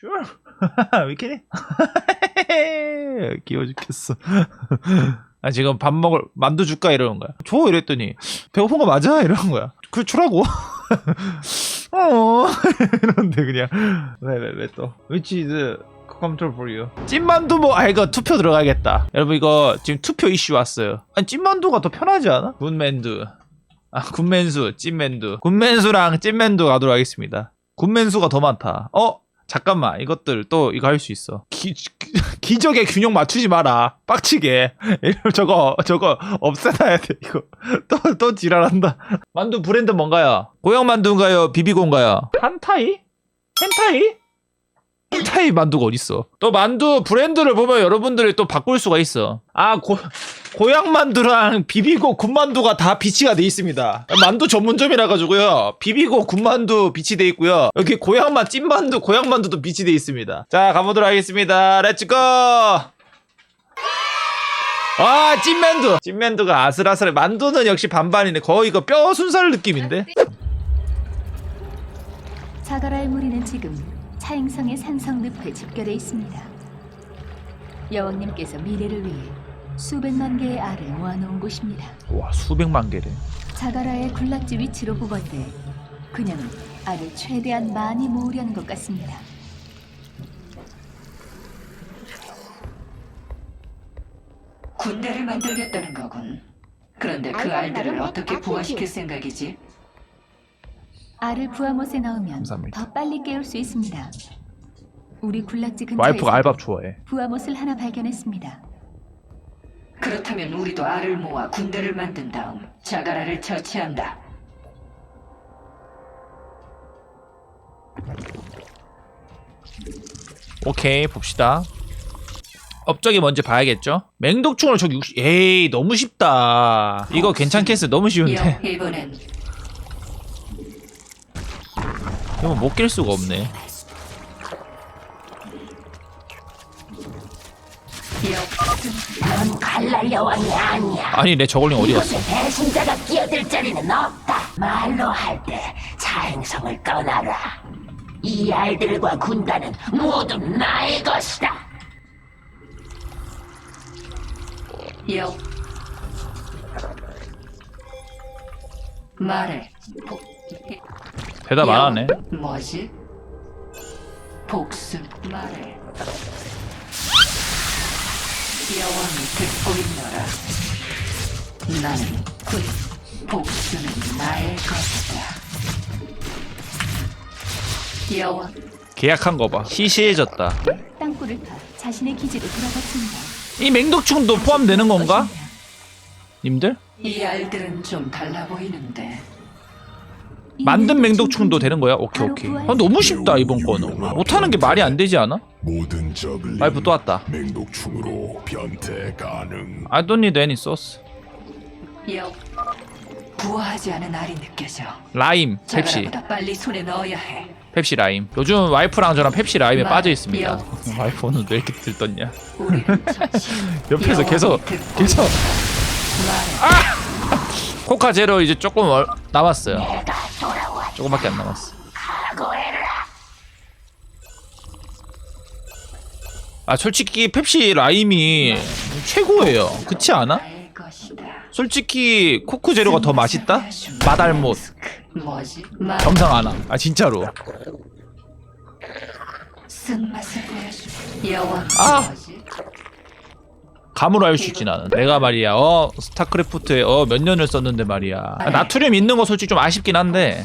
Sure. 왜 이렇게? 귀여워 죽겠어. 아 지금 밥 먹을 만두 줄까 이러는 거야. 줘 이랬더니 배고픈 거 맞아 이러는 거야. 그래 주라고. 어 이런데 그냥 왜왜왜 또 which is comfortable for you. 찐만두 뭐 아 이거 투표 들어가겠다. 여러분 이거 지금 투표 이슈 왔어요. 아니 찐만두가 더 편하지 않아? 군맨두. 아 군맨수 찐맨두. 군맨수랑 찐맨두 가도록 하겠습니다. 군맨수가 더 많다. 어? 잠깐만 이것들 또 이거 할 수 있어 기, 기, 적의 균형 맞추지 마라 빡치게 이러면 저거 저거 없애놔야 돼 이거 또또 지랄한다 만두 브랜드 뭔가요? 고향 만두인가요? 비비고인가요? 한타이? 헨타이? 헨타이 만두가 어딨어 또 만두 브랜드를 보면 여러분들이 또 바꿀 수가 있어 아 고, 고향 만두랑 비비고 군만두가 다 비치가 돼 있습니다. 만두 전문점이라 가지고요. 비비고 군만두 비치 돼 있고요. 여기 고향만 찐만두, 고향만두도 비치 돼 있습니다. 자, 가보도록 하겠습니다. 렛츠고! 아, 찐만두! 찐만두가 아슬아슬해. 만두는 역시 반반이네. 거의 이거 뼈 순살 느낌인데? 자가라의 무리는 지금 차행성의 산성 늪에 집결해 있습니다. 여왕님께서 미래를 위해 수백만 개의 알을 모아놓은 곳입니다. 와, 수백만 개래. 자가라의 군락지 위치로 보건대 그녀는 알을 최대한 많이 모으려는 것 같습니다. 군대를 만들겠다는 거군. 그런데 그 알들을 어떻게 부화시킬 생각이지? 알을 부화못에 넣으면 감사합니다. 더 빨리 깨울 수 있습니다. 우리 군락지 와이프가 근처에서 알밥 좋아해. 부화못을 하나 발견했습니다. 그렇다면 우리도 알을 모아 군대를 만든 다음 자가라를 처치한다. 오케이, 봅시다. 업적이 뭔지 봐야겠죠? 맹독충을 저기 60... 에이, 너무 쉽다. 이거 괜찮겠어. 너무 쉬운데. 여, 이번엔 이거 못 깰 수가 없네. 넌 갈랄 여왕이 아니야. 아니, 내 저걸링 어디 갔어? 이곳에 배신자가 끼어들 자리는 없다. 말로 할 때 자행성을 떠나라. 이 알들과 군단은 모두 나의 것이다. 여. 말해. 복, 대답 안 하네. 뭐지? 복수 말해. 여왕이 듣고 있노라. 나는 군 복수는 나의 것이다. 여왕 계약한 거 봐. 시시해졌다. 땅굴을 파 자신의 기지로 돌아갔습니다. 이 맹독충도 포함되는 건가? 님들? 이 알들은 좀 달라 보이는데 이 만든 맹독충 맹독충도 되는 거야? 오케이 오케이. 아, 너무 쉽다 이번 거는. 못하는 게 말이 안 되지 않아? 모든 적을 와이프 또 왔다. 맹독충으로 변태 가능. I don't need any sauce. 여 부화하지 않은 알이 느껴져. 라임, 펩시, 자가라보다 빨리 손에 넣어야 해. 펩시 라임. 요즘 와이프랑 저랑 펩시 라임에 마- 빠져 있습니다. 여. 와이프 오늘 왜 이렇게 들떴냐? 우리는. 옆에서 계속 계속 말해. 코카 제로 이제 조금 얼- 남았어요. 조금밖에 안 남았어. 각오해라. 아 솔직히 펩시 라임이 최고예요. 그렇지 않아? 솔직히 코크 제로가 더 맛있다? 마달못 겸상 안 함. 아 진짜로. 아! 감으로 알 수 있지 나는. 내가 말이야. 어 스타크래프트에 어 몇 년을 썼는데 말이야. 아, 나트륨 있는 거 솔직히 좀 아쉽긴 한데.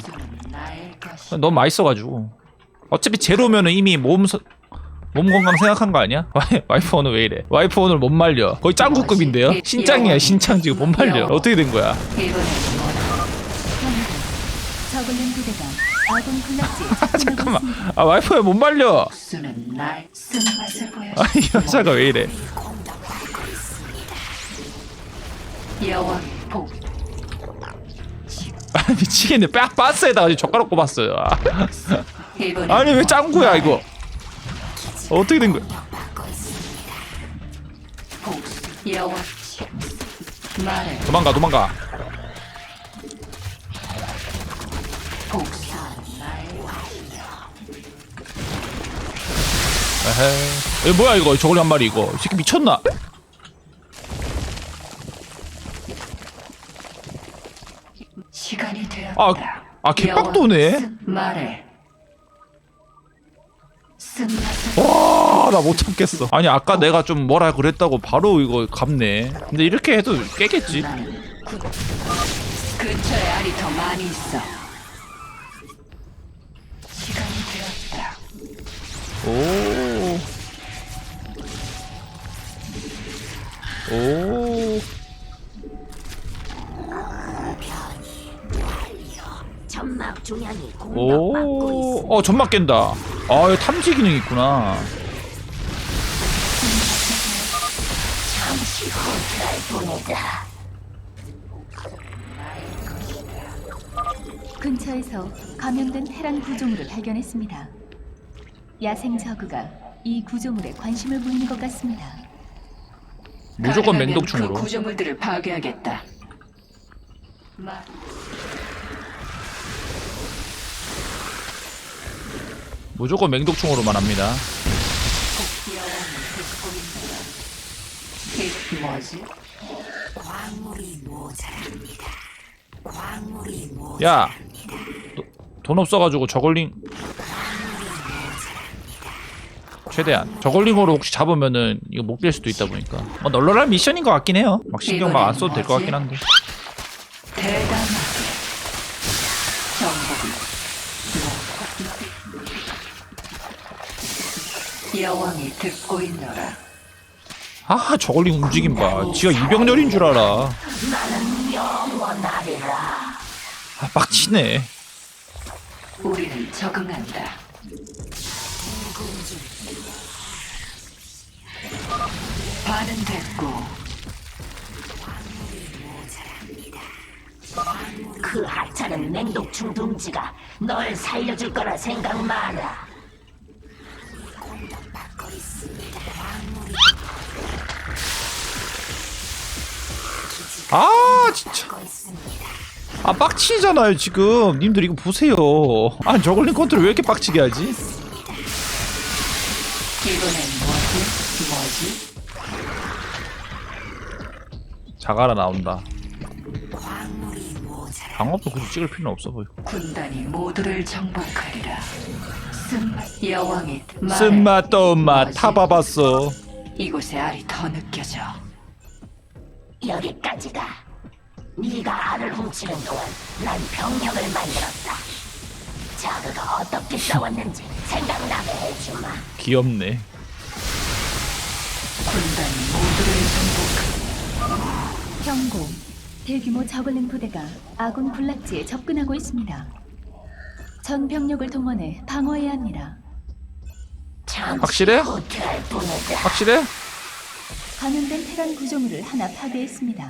너무 맛있어가지고. 어차피 제로면은 이미 몸 서- 몸 건강 생각한 거 아니야? 와이, 와이프 오늘 왜 이래? 와이프 오늘 못 말려. 거의 짱구급인데요? 신짱이야 신짱 지금 못 말려. 어떻게 된 거야? 부대가 아군 군락지에 잠깐만. 아 와이프 왜못 말려? 아이 여자가 왜 이래? 아 미치겠네. 빡 바스에다가 젓가락 꼽았어요. 아, 아니 왜 뭐- 짱구야 이거? 어떻게 된 거야? 도망가 도망가. 복수 나의 것이다. 에헤. 이거 뭐야 이거 저걸리 한 마리 이거. 이 새끼 미쳤나? 시간이 되었다. 아, 아 개빡도네. 말해. 와, 나 못 참겠어. 아니 아까 내가 좀 뭐라 그랬다고 바로 이거 갚네. 근데 이렇게 해도 깨겠지. 근처에 알이 더 많이 있어. 시간이 되었다. 오. 오. 점막 중량이 공격받고 오. 어, 점막 깬다. 아, 여기 탐지 기능 있구나. 잠시 후퇴할 뿐이다. 근처에서 감염된 테란 구조물을 발견했습니다. 야생 저그가 이 구조물에 관심을 보이는 것 같습니다. 무조건 가능하면 맹독충으로. 그 구조물들을 파괴하겠다. 마... 무조건 맹독충으로만 합니다. 야. 도- 돈 없어가지고 저걸링. 최대한 저걸링으로 혹시 잡으면은 이거 못 깰 수도 있다 보니까 뭐 널널한 미션인 것 같긴 해요. 막 신경 막 안 써도 될 것 같긴 한데. 대담하게 정복을 여왕이 듣고 있노라 아 저걸링 움직임 봐. 지가 이병렬인 줄 알아. 나는 영원하리라. 아 빡치네. 우리는 적응한다 반은 됐고 그 하찮은 맹독충 둥지가 널 살려줄 거라 생각 마라. 아 진짜. 아 빡치잖아요 지금. 님들 이거 보세요. 아 저걸링 컨트롤 왜 이렇게 빡치게 하지? 자가라 나온다. 방어도 굳이 찍을 필요는 없어 보여. 군단이 모두를 정복하리라 쓴맛 여왕이 말해. 쓴맛 떠맛 뭐지? 다 봐봤어. 이곳의 알이 더 느껴져 여기까지다. 네가 알을 훔치는 동안 난 병력을 만들었다. 자그가 어떻게 싸웠는지 생각나게 해주마. 귀엽네. 군단이 모두를 정복하리라 경고. 대규모 저글링 부대가 아군 군락지에 접근하고 있습니다. 전 병력을 동원해 방어해야 합니다. 확실해? 확실해? 감염된 테란 구조물을 하나 파괴했습니다.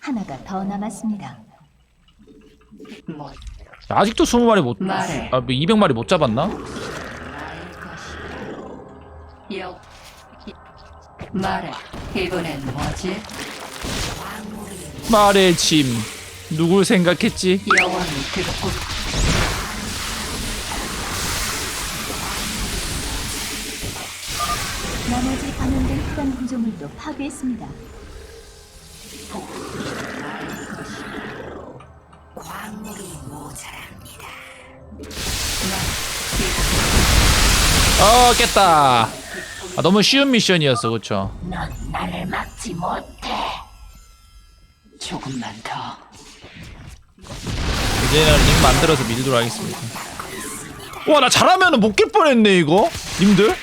하나가 더 남았습니다. 뭐 아직도 20마리 못, 말해. 아, 뭐 200마리 못 잡았나? 이- 말해 이번엔 뭐지? 말의 짐. 누굴 생각했지? 여왕이 듣고 테란 구조물도 파괴했습니다. 어, 깼다. 아, 너무 쉬운 미션이었어, 그쵸? 넌 나를 막지 못해. 조금만 더 이제는 링 만들어서 밀도록 하겠습니다. 와, 나 잘하면은 못깰 뻔했네, 이거. 님들?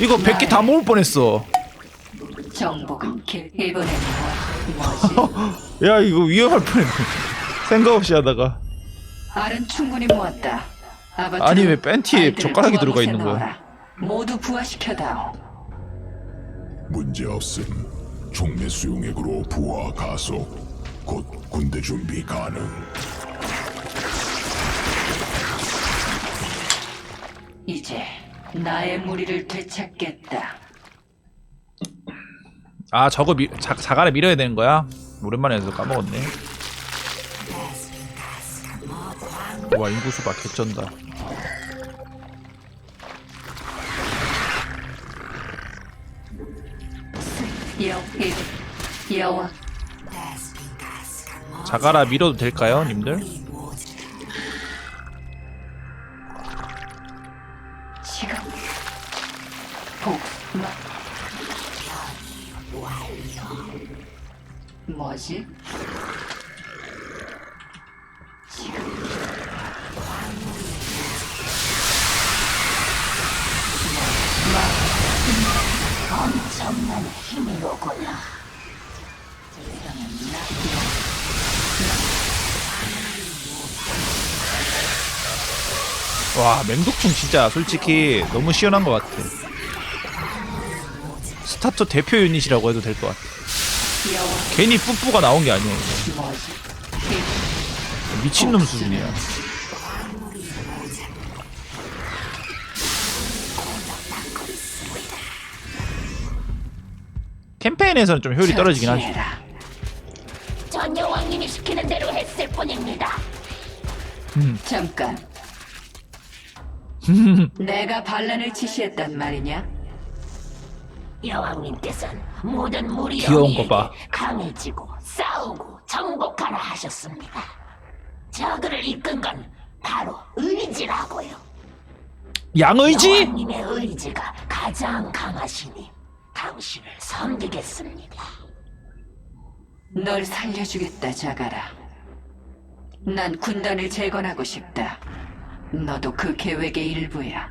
이거 100개 다 모을 뻔했어. 길 뭐? 야, 이거 위험할 뻔했네. 생각 없이 하다가. 알은 충분히 모았다 아니, 왜 팬티에 젓가락이 들어가 있는 거야? 넣어라. 모두 부화시켜다오 문제 없음. 종매 수용액으로 부하 가속. 곧 군대 준비 가능. 이제 나의 무리를 되찾겠다. 아 저거 미, 자, 사과를 밀어야 되는 거야? 오랜만에 해서 까먹었네 와 인구수 봐 개쩐다 자가라 밀어도 될까요 님들? 뭐지? 지금. 엄청난 힘이로구나. 와, 맹독충 진짜 솔직히 너무 시원한 것 같아. 스타터 대표 유닛이라고 해도 될 것 같아. 괜히 뿌뿌가 나온 게 아니야. 뭐지? 미친놈 수준이야. 캠페인에서는 좀 효율이 떨어지긴 하죠. 전 여왕님이 시키는 대로 했을 뿐입니다. 잠깐. 내가 반란을 지시했단 말이냐? 여왕님께서는 모든 무리 귀여운 거 봐. 영웅에게 강해지고 싸우고 정복하라 하셨습니다. 저그를 이끈 건 바로 의지라고요. 양의지? 여왕님의 의지가 가장 강하시니 당신을 섬기겠습니다. 널 살려주겠다, 자가라. 난 군단을 재건하고 싶다. 너도 그 계획의 일부야.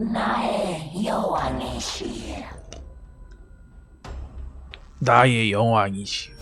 나의 여왕의 시 나의 영왕이시.